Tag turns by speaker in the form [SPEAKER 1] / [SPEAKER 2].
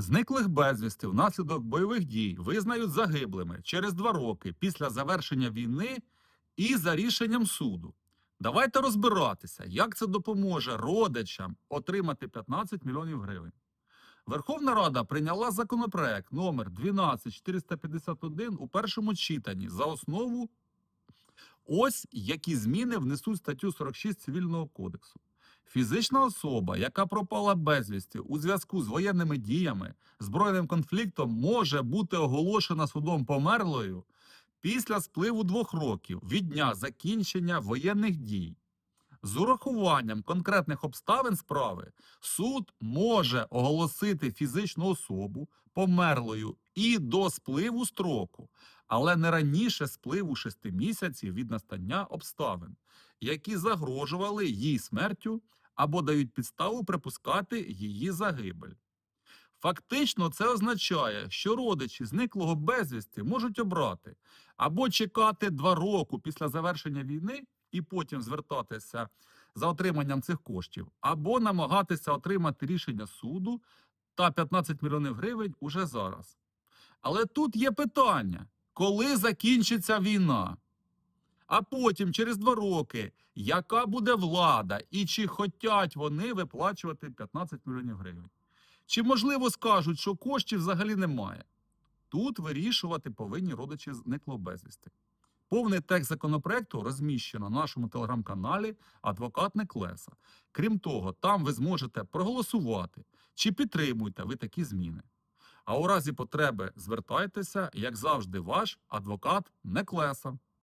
[SPEAKER 1] Зниклих безвісти внаслідок бойових дій визнають загиблими через два роки після завершення війни і за рішенням суду. Давайте розбиратися, як це допоможе родичам отримати 15 мільйонів гривень. Верховна Рада прийняла законопроект номер 12451 у першому читанні за основу. Ось які зміни внесуть статтю 46 Цивільного кодексу. Фізична особа, яка пропала безвісти у зв'язку з воєнними діями, збройним конфліктом, може бути оголошена судом померлою після спливу двох років від дня закінчення воєнних дій. З урахуванням конкретних обставин справи суд може оголосити фізичну особу померлою і до спливу строку, але не раніше спливу шести місяців від настання обставин, які загрожували їй смертю або дають підставу припускати її загибель. Фактично, це означає, що родичі зниклого безвісти можуть обрати або чекати два роки після завершення війни і потім звертатися за отриманням цих коштів, або намагатися отримати рішення суду та 15 мільйонів гривень уже зараз. Але тут є питання: коли закінчиться війна? А потім, через два роки, яка буде влада і чи хотять вони виплачувати 15 мільйонів гривень? Чи можливо скажуть, що коштів взагалі немає? Тут вирішувати повинні родичі зниклого безвісти. Повний текст законопроекту розміщено на нашому телеграм-каналі Адвокат Неклеса. Крім того, там ви зможете проголосувати, чи підтримуєте ви такі зміни. А у разі потреби звертайтеся, як завжди, ваш адвокат Неклеса.